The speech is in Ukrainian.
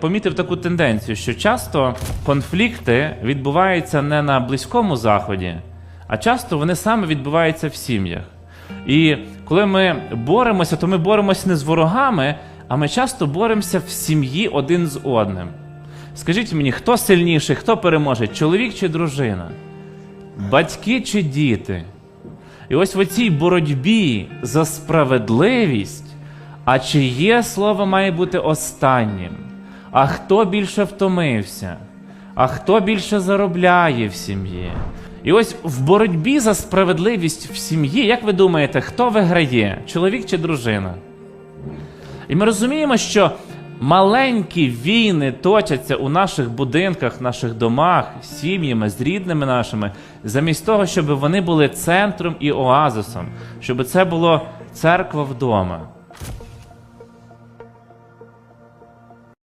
Помітив таку тенденцію, що часто конфлікти відбуваються не на близькому заході, а часто вони саме відбуваються в сім'ях. І коли ми боремося, то ми боремося не з ворогами, а ми часто боремося в сім'ї один з одним. Скажіть мені, хто сильніший, хто переможе, чоловік чи дружина? Батьки чи діти? І ось в цій боротьбі за справедливість, а чиє слово має бути останнім? А хто більше втомився? А хто більше заробляє в сім'ї? І ось в боротьбі за справедливість в сім'ї, як ви думаєте, хто виграє? Чоловік чи дружина? І ми розуміємо, що маленькі війни точаться у наших будинках, наших домах, сім'ями, з рідними нашими, замість того, щоб вони були центром і оазисом, щоб це було церква вдома.